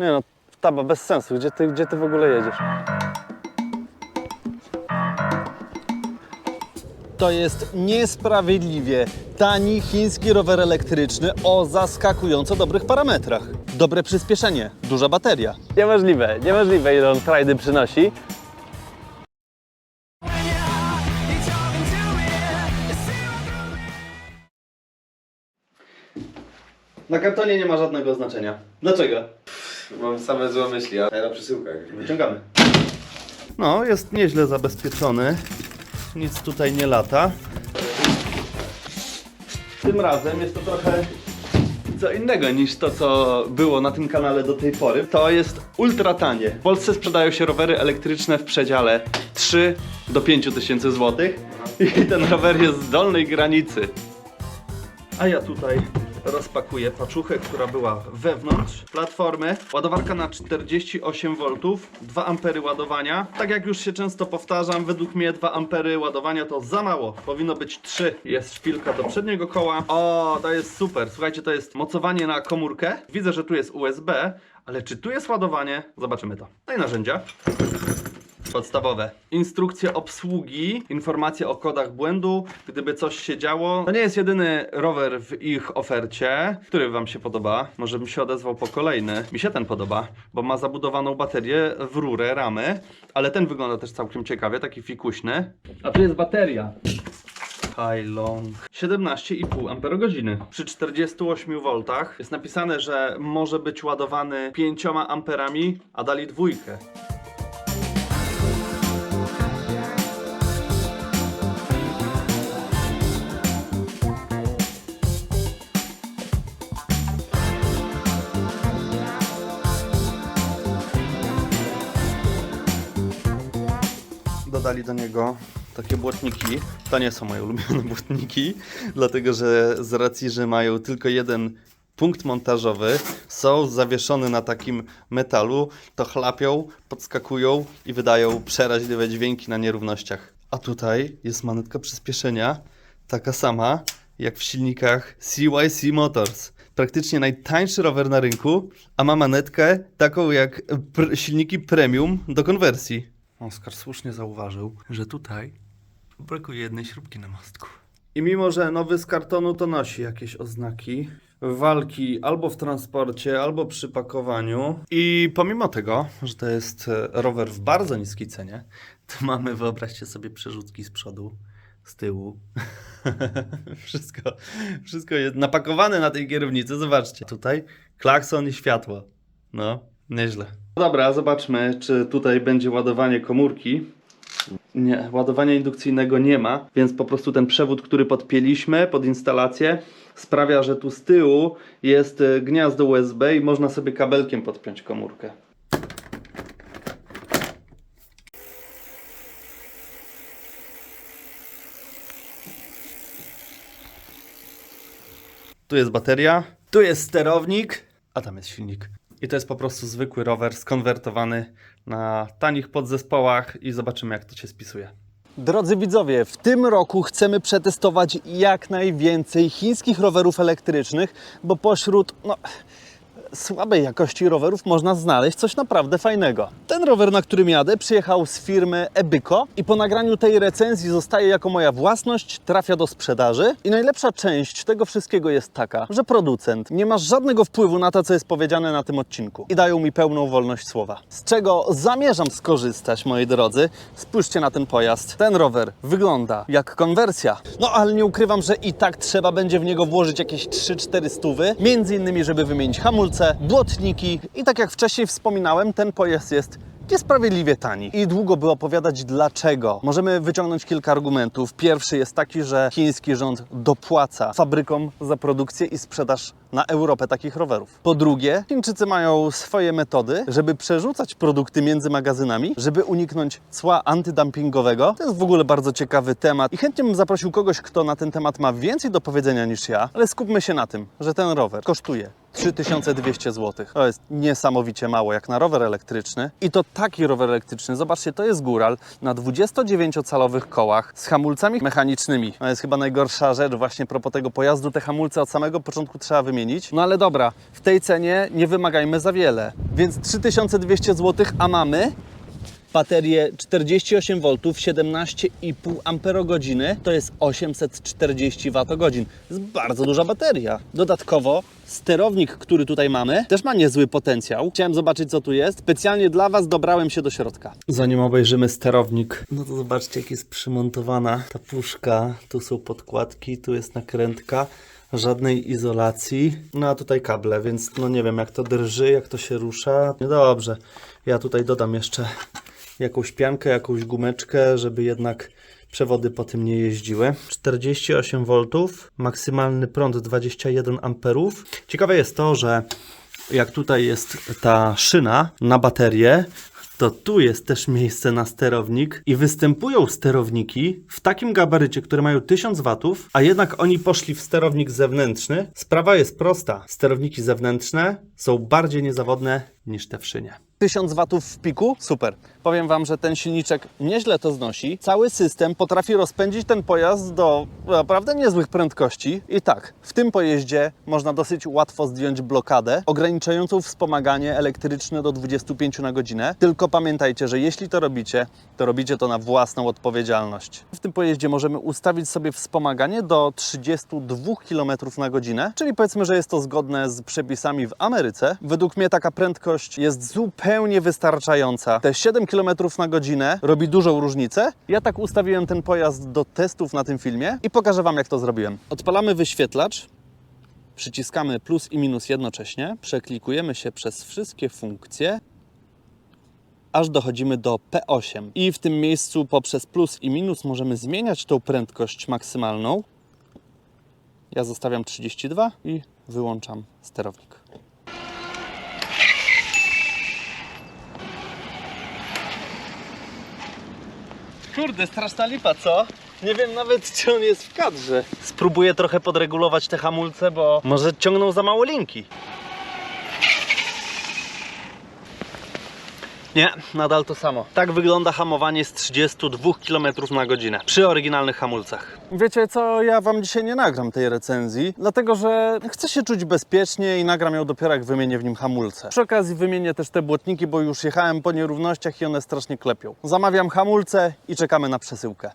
Nie no, taba, bez sensu. Gdzie ty, gdzie ty w ogóle jedziesz? To jest niesprawiedliwie tani chiński rower elektryczny o zaskakująco dobrych parametrach. Dobre przyspieszenie, duża bateria. Niemożliwe, niemożliwe ile on frajdy przynosi. Na kartonie nie ma żadnego znaczenia. Dlaczego? Mam same złe myśli, a na przesyłkach. Wyciągamy. No, jest nieźle zabezpieczony. Nic tutaj nie lata. Tym razem jest to trochę co innego niż to, co było na tym kanale do tej pory. To jest ultra tanie. W Polsce sprzedają się rowery elektryczne w przedziale 3 do 5 tysięcy złotych. I ten rower jest z dolnej granicy. A ja tutaj rozpakuję paczuchę, która była wewnątrz platformy. Ładowarka na 48 V, 2 ampery ładowania. Tak jak już się często powtarzam, według mnie 2 ampery ładowania to za mało. Powinno być 3. Jest szpilka do przedniego koła. O, to jest super. Słuchajcie, to jest mocowanie na komórkę. Widzę, że tu jest USB, ale czy tu jest ładowanie? Zobaczymy to. No i narzędzia. Podstawowe. Instrukcje obsługi, informacje o kodach błędu, gdyby coś się działo. To nie jest jedyny rower w ich ofercie. Który Wam się podoba? Może bym się odezwał po kolejny. Mi się ten podoba, bo ma zabudowaną baterię w rurę, ramy, ale ten wygląda też całkiem ciekawie, taki fikuśny. A tu jest bateria. Highlong 17,5 Ah przy 48 V jest napisane, że może być ładowany 5 amperami, a dali dwójkę. Dodali do niego takie błotniki. To nie są moje ulubione błotniki, dlatego że z racji, że mają tylko jeden punkt montażowy, są zawieszone na takim metalu, to chlapią, podskakują i wydają przeraźliwe dźwięki na nierównościach. A tutaj jest manetka przyspieszenia, taka sama jak w silnikach CYC Motors. Praktycznie najtańszy rower na rynku, a ma manetkę taką jak pr- silniki premium do konwersji. Oskar słusznie zauważył, że tutaj brakuje jednej śrubki na mostku. I mimo, że nowy z kartonu to nosi jakieś oznaki walki albo w transporcie, albo przy pakowaniu. I pomimo tego, że to jest e, rower w bardzo niskiej cenie, to mamy, wyobraźcie sobie, przerzutki z przodu, z tyłu. wszystko, wszystko jest napakowane na tej kierownicy. Zobaczcie, tutaj klakson i światło. No, nieźle. Dobra, zobaczmy, czy tutaj będzie ładowanie komórki. Nie, ładowania indukcyjnego nie ma, więc po prostu ten przewód, który podpięliśmy pod instalację, sprawia, że tu z tyłu jest e, gniazdo USB i można sobie kabelkiem podpiąć komórkę. Tu jest bateria, tu jest sterownik, a tam jest silnik. I to jest po prostu zwykły rower skonwertowany na tanich podzespołach i zobaczymy jak to się spisuje. Drodzy widzowie, w tym roku chcemy przetestować jak najwięcej chińskich rowerów elektrycznych, bo pośród no, słabej jakości rowerów można znaleźć coś naprawdę fajnego. Ten rower, na którym jadę, przyjechał z firmy Ebyko i po nagraniu tej recenzji zostaje jako moja własność, trafia do sprzedaży. I najlepsza część tego wszystkiego jest taka, że producent nie ma żadnego wpływu na to, co jest powiedziane na tym odcinku i dają mi pełną wolność słowa. Z czego zamierzam skorzystać, moi drodzy. Spójrzcie na ten pojazd. Ten rower wygląda jak konwersja. No ale nie ukrywam, że i tak trzeba będzie w niego włożyć jakieś 3-4 stówy, między innymi, żeby wymienić hamulce, błotniki i tak jak wcześniej wspominałem, ten pojazd jest niesprawiedliwie tani. I długo by opowiadać dlaczego. Możemy wyciągnąć kilka argumentów. Pierwszy jest taki, że chiński rząd dopłaca fabrykom za produkcję i sprzedaż na Europę takich rowerów. Po drugie, Chińczycy mają swoje metody, żeby przerzucać produkty między magazynami, żeby uniknąć cła antydumpingowego. To jest w ogóle bardzo ciekawy temat i chętnie bym zaprosił kogoś, kto na ten temat ma więcej do powiedzenia niż ja, ale skupmy się na tym, że ten rower kosztuje 3200 zł. To jest niesamowicie mało jak na rower elektryczny. I to taki rower elektryczny. Zobaczcie, to jest góral na 29-calowych kołach z hamulcami mechanicznymi. To jest chyba najgorsza rzecz właśnie propos tego pojazdu. Te hamulce od samego początku trzeba wymienić. Wymienić. No ale dobra, w tej cenie nie wymagajmy za wiele. Więc 3200 zł, a mamy baterię 48 V, 17,5 Ah, to jest 840 Wh. jest bardzo duża bateria. Dodatkowo sterownik, który tutaj mamy, też ma niezły potencjał. Chciałem zobaczyć, co tu jest. Specjalnie dla Was dobrałem się do środka. Zanim obejrzymy sterownik, no to zobaczcie, jak jest przymontowana ta puszka. Tu są podkładki, tu jest nakrętka żadnej izolacji. No a tutaj kable, więc no nie wiem jak to drży, jak to się rusza. Niedobrze. Ja tutaj dodam jeszcze jakąś piankę, jakąś gumeczkę, żeby jednak przewody po tym nie jeździły. 48 V, maksymalny prąd 21 A. Ciekawe jest to, że jak tutaj jest ta szyna na baterię, to tu jest też miejsce na sterownik i występują sterowniki w takim gabarycie, które mają 1000 watów, a jednak oni poszli w sterownik zewnętrzny. Sprawa jest prosta. Sterowniki zewnętrzne są bardziej niezawodne niż te w szynie. 1000 watów w piku? Super. Powiem Wam, że ten silniczek nieźle to znosi. Cały system potrafi rozpędzić ten pojazd do naprawdę niezłych prędkości. I tak, w tym pojeździe można dosyć łatwo zdjąć blokadę ograniczającą wspomaganie elektryczne do 25 na godzinę. Tylko pamiętajcie, że jeśli to robicie, to robicie to na własną odpowiedzialność. W tym pojeździe możemy ustawić sobie wspomaganie do 32 km na godzinę, czyli powiedzmy, że jest to zgodne z przepisami w Ameryce. Według mnie taka prędkość jest zupełnie wystarczająca. Te 7 km na godzinę robi dużą różnicę. Ja tak ustawiłem ten pojazd do testów na tym filmie i pokażę Wam, jak to zrobiłem. Odpalamy wyświetlacz, przyciskamy plus i minus jednocześnie, przeklikujemy się przez wszystkie funkcje, aż dochodzimy do P8. I w tym miejscu poprzez plus i minus możemy zmieniać tą prędkość maksymalną. Ja zostawiam 32 i wyłączam sterownik. Kurde, straszna lipa, co? Nie wiem nawet, czy on jest w kadrze. Spróbuję trochę podregulować te hamulce, bo może ciągną za mało linki. Nie, nadal to samo. Tak wygląda hamowanie z 32 km na godzinę przy oryginalnych hamulcach. Wiecie co, ja wam dzisiaj nie nagram tej recenzji, dlatego że chcę się czuć bezpiecznie i nagram ją dopiero jak wymienię w nim hamulce. Przy okazji wymienię też te błotniki, bo już jechałem po nierównościach i one strasznie klepią. Zamawiam hamulce i czekamy na przesyłkę.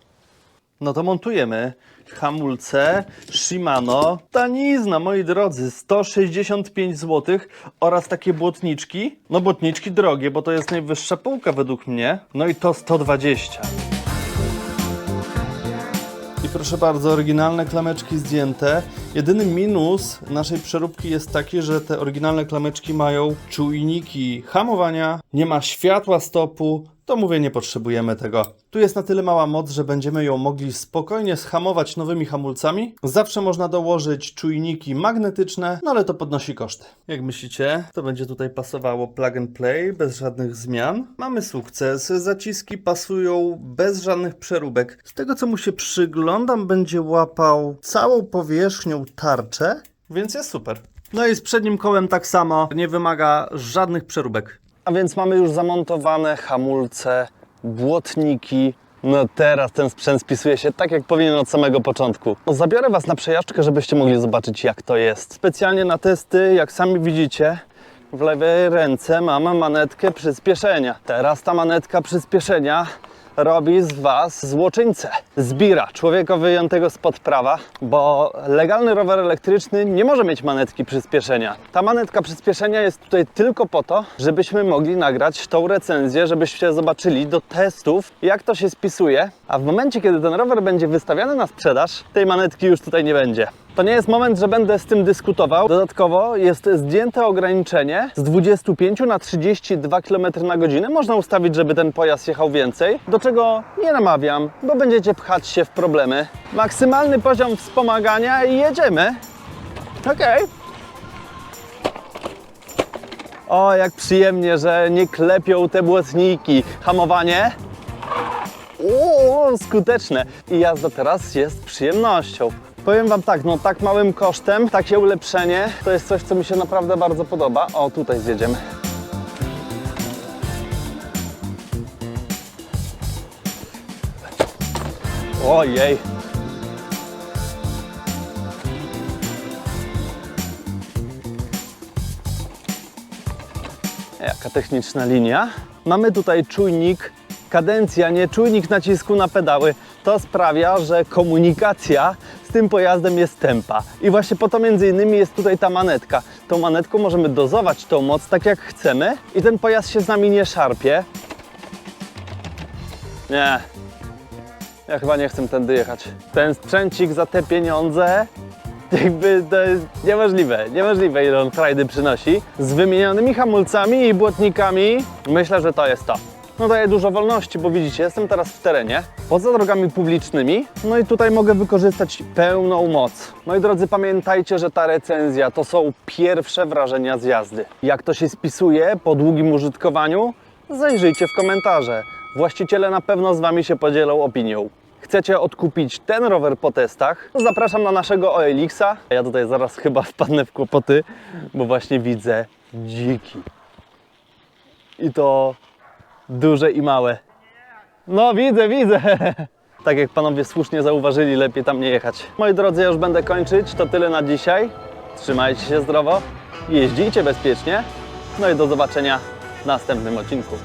No to montujemy hamulce Shimano. Tanizna, moi drodzy, 165 zł oraz takie błotniczki. No błotniczki drogie, bo to jest najwyższa półka według mnie. No i to 120. I proszę bardzo, oryginalne klameczki zdjęte. Jedyny minus naszej przeróbki jest taki, że te oryginalne klameczki mają czujniki hamowania, nie ma światła stopu, to mówię, nie potrzebujemy tego. Tu jest na tyle mała moc, że będziemy ją mogli spokojnie schamować nowymi hamulcami. Zawsze można dołożyć czujniki magnetyczne, no ale to podnosi koszty. Jak myślicie, to będzie tutaj pasowało plug and play, bez żadnych zmian. Mamy sukces, zaciski pasują bez żadnych przeróbek. Z tego co mu się przyglądam, będzie łapał całą powierzchnią tarczę, więc jest super. No i z przednim kołem tak samo, nie wymaga żadnych przeróbek. A więc mamy już zamontowane hamulce, błotniki. No teraz ten sprzęt spisuje się tak, jak powinien od samego początku. No, zabiorę Was na przejażdżkę, żebyście mogli zobaczyć, jak to jest. Specjalnie na testy, jak sami widzicie, w lewej ręce mam manetkę przyspieszenia. Teraz ta manetka przyspieszenia robi z Was złoczyńcę. Zbira człowieka wyjętego spod prawa, bo legalny rower elektryczny nie może mieć manetki przyspieszenia. Ta manetka przyspieszenia jest tutaj tylko po to, żebyśmy mogli nagrać tą recenzję, żebyście zobaczyli do testów, jak to się spisuje. A w momencie, kiedy ten rower będzie wystawiany na sprzedaż, tej manetki już tutaj nie będzie. To nie jest moment, że będę z tym dyskutował. Dodatkowo jest zdjęte ograniczenie z 25 na 32 km na godzinę. Można ustawić, żeby ten pojazd jechał więcej, do czego nie namawiam, bo będziecie pchać się w problemy. Maksymalny poziom wspomagania i jedziemy. Okej. O, jak przyjemnie, że nie klepią te błotniki. Hamowanie. O, skuteczne. I jazda teraz jest przyjemnością. Powiem Wam tak, no tak małym kosztem, takie ulepszenie, to jest coś, co mi się naprawdę bardzo podoba. O, tutaj zjedziemy. Ojej. Jaka techniczna linia. Mamy tutaj czujnik kadencja, nie czujnik nacisku na pedały. To sprawia, że komunikacja z tym pojazdem jest tempa. I właśnie po to między innymi jest tutaj ta manetka. Tą manetką możemy dozować tą moc tak jak chcemy i ten pojazd się z nami nie szarpie. Nie, ja chyba nie chcę tędy jechać. Ten sprzęcik za te pieniądze, jakby to jest niemożliwe, niemożliwe ile on frajdy przynosi. Z wymienionymi hamulcami i błotnikami myślę, że to jest to. No daje dużo wolności, bo widzicie, jestem teraz w terenie, poza drogami publicznymi, no i tutaj mogę wykorzystać pełną moc. No i drodzy, pamiętajcie, że ta recenzja to są pierwsze wrażenia z jazdy. Jak to się spisuje po długim użytkowaniu? Zajrzyjcie w komentarze. Właściciele na pewno z Wami się podzielą opinią. Chcecie odkupić ten rower po testach? Zapraszam na naszego OLX-a. Ja tutaj zaraz chyba wpadnę w kłopoty, bo właśnie widzę dziki. I to duże i małe. No widzę, widzę. Tak jak panowie słusznie zauważyli, lepiej tam nie jechać. Moi drodzy, ja już będę kończyć. To tyle na dzisiaj. Trzymajcie się zdrowo, jeździcie bezpiecznie. No i do zobaczenia w następnym odcinku.